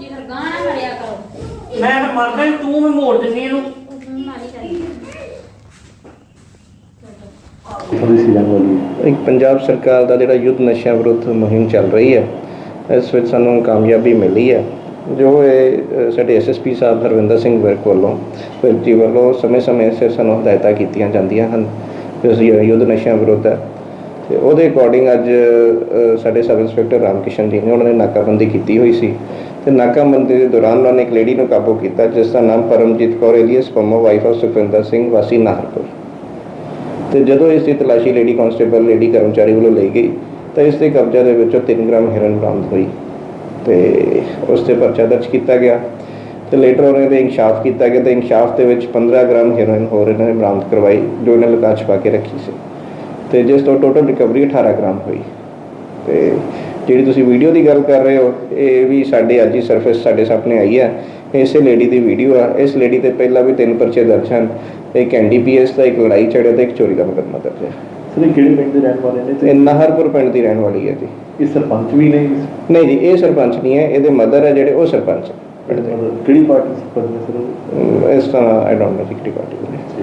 ਜੀ ਫਿਰ ਗਾਣਾ ਕਰਿਆ ਕਰੋ। ਮੈਂ ਤਾਂ ਮਰਦਾ ਨੀ, ਤੂੰ ਮੈਂ ਮੋੜ ਦਿੰਦੀ ਇਹਨੂੰ। ਮਾਰੀ ਕਰੀ ਇੱਕ ਪੰਜਾਬ ਸਰਕਾਰ ਦਾ ਜਿਹੜਾ ਯੁੱਧ ਨਸ਼ਿਆਂ ਵਿਰੁੱਧ ਮੁਹਿੰਮ ਚੱਲ ਰਹੀ ਹੈ ਇਸ ਵਿੱਚ ਸਾਨੂੰ ਕਾਮਯਾਬੀ ਮਿਲੀ ਹੈ। ਜੋ ਇਹ ਅ, ਸਾਡੇ ਐਸਐਸਪੀ ਸਾਹਿਬ ਹਰਵਿੰਦਰ ਸਿੰਘ ਵਿਰਕ ਵੱਲੋਂ ਵਿਰਕ ਜੀ ਵੱਲੋਂ ਸਮੇਂ-ਸਮੇਂ ਸਿਰ ਸਾਨੂੰ ਹਦਾਇਤਾਂ ਕੀਤੀਆਂ ਜਾਂਦੀਆਂ ਹਨ ਕਿ ਅਸੀਂ ਯੁੱਧ ਨਸ਼ਿਆਂ ਵਿਰੁੱਧ ਹੈ ਤੇ ਉਹਦੇ ਅਕੋਰਡਿੰਗ ਅੱਜ ਸਾਡੇ ਸਬ ਇੰਸਪੈਕਟਰ ਰਾਮਕਿਸ਼ਨ ਜੀ ਨੇ ਉਹਨਾਂ ਨੇ ਨਾਕਾਬੰਦੀ ਕੀਤੀ ਹੋਈ ਸੀ। ਤੇ ਨਾਕਾਬੰਦੀ ਦੇ ਦੌਰਾਨ ਉਹਨਾਂ ਨੇ ਇੱਕ ਲੇਡੀ ਨੂੰ ਕਾਬੂ ਕੀਤਾ, ਜਿਸ ਦਾ ਨਾਮ Paramjit Kaur alias Pammo wife of Sukhwinder Singh, ਵਾਸੀ ਨਾਹਰਪੁਰ। ਤੇ ਜਦੋਂ ਇਸ ਦੀ ਤਲਾਸ਼ੀ ਲੇਡੀ ਕਾਂਸਟੇਬਲ ਲੇਡੀ ਕਰਮਚਾਰੀ ਵੱਲੋਂ ਲਈ ਗਈ, ਤਾਂ ਇਸ ਦੇ ਕਬਜ਼ੇ ਦੇ ਵਿੱਚੋਂ 3 ਗ੍ਰਾਮ ਹੈਰੋਇਨ ਬਰਾਮਦ ਹੋਈ। ਤੇ ਉਸ ਤੇ ਪਰਚਾ ਦਰਜ ਕੀਤਾ ਗਿਆ। ਤੇ ਲੇਟਰ ਉਹਨਾਂ ਦੇ ਇਨਸ਼ਾਫ ਕੀਤਾ ਗਿਆ। ਤੇ ਇਨਸ਼ਾਫ ਦੇ ਵਿੱਚ 15 ਗ੍ਰਾਮ ਹੀਰੋਇਨ ਹੋਰ ਇਹਨਾਂ ਨੇ ਬਰਾਮਦ ਕਰਵਾਈ, ਜੋ ਇਹਨਾਂ ਲੁਕਾ ਛਪਾ ਕੇ ਰੱਖੀ ਸੀ। ਤੇ ਜਿਸ ਤੋਂ ਟੋਟਲ ਰਿਕਵਰੀ 18 ਗ੍ਰਾਮ ਹੋਈ। ਤੇ ਜਿਹੜੀ ਤੁਸੀਂ ਵੀਡੀਓ ਦੀ ਗੱਲ ਕਰ ਰਹੇ ਹੋ ਇਹ ਵੀ ਸਾਡੇ ਅੱਜ ਹੀ ਸਰਫੇਸ ਸਾਡੇ ਸਾਹਮਣੇ ਆਈ ਹੈ। ਇਸੇ ਲੇਡੀ ਦੀ ਵੀਡੀਓ ਆ। ਇਸ ਲੇਡੀ ਤੇ ਪਹਿਲਾਂ ਵੀ ਤਿੰਨ ਪਰਚੇ ਦਰਜ ਹਨ। ਇੱਕ ਐਨਡੀਪੀਐਸ ਦਾ ਇੱਕ ਲੜਾਈ ਝਗੜੇ ਦਾ ਇੱਕ ਚੋਰੀ ਦਾ ਮੁਕੱਦਮਾ ਦਰਜ ਹੈ। ਸਰ ਇਹ ਕਿਹੜੇ ਪਿੰਡ ਦੇ ਰਹਿਣ ਵਾਲੇ ਨੇ ਤੇ ਨਾਹਰਪੁਰ ਪਿੰਡ ਦੀ ਰਹਿਣ ਵਾਲੀ ਹੈ ਜੀ। ਇਹ ਸਰਪੰਚ ਵੀ ਨੇ? ਨਹੀਂ ਜੀ ਇਹ ਸਰਪੰਚ ਨਹੀਂ ਹੈ। ਇਹਦੇ ਮਦਰ ਹੈ ਜਿਹੜੇ ਉਹ ਸਰਪੰਚ ਕਿਹੜੀ ਪਾਰਟੀ ਸਰਪੰਚ ਨੇ ਸਰ? ਇਸ ਤਰ੍ਹਾਂ ਆਈ ਡੋਨਟ ਨੋ ਕਿਹੜੀ ਪਾਰਟੀ।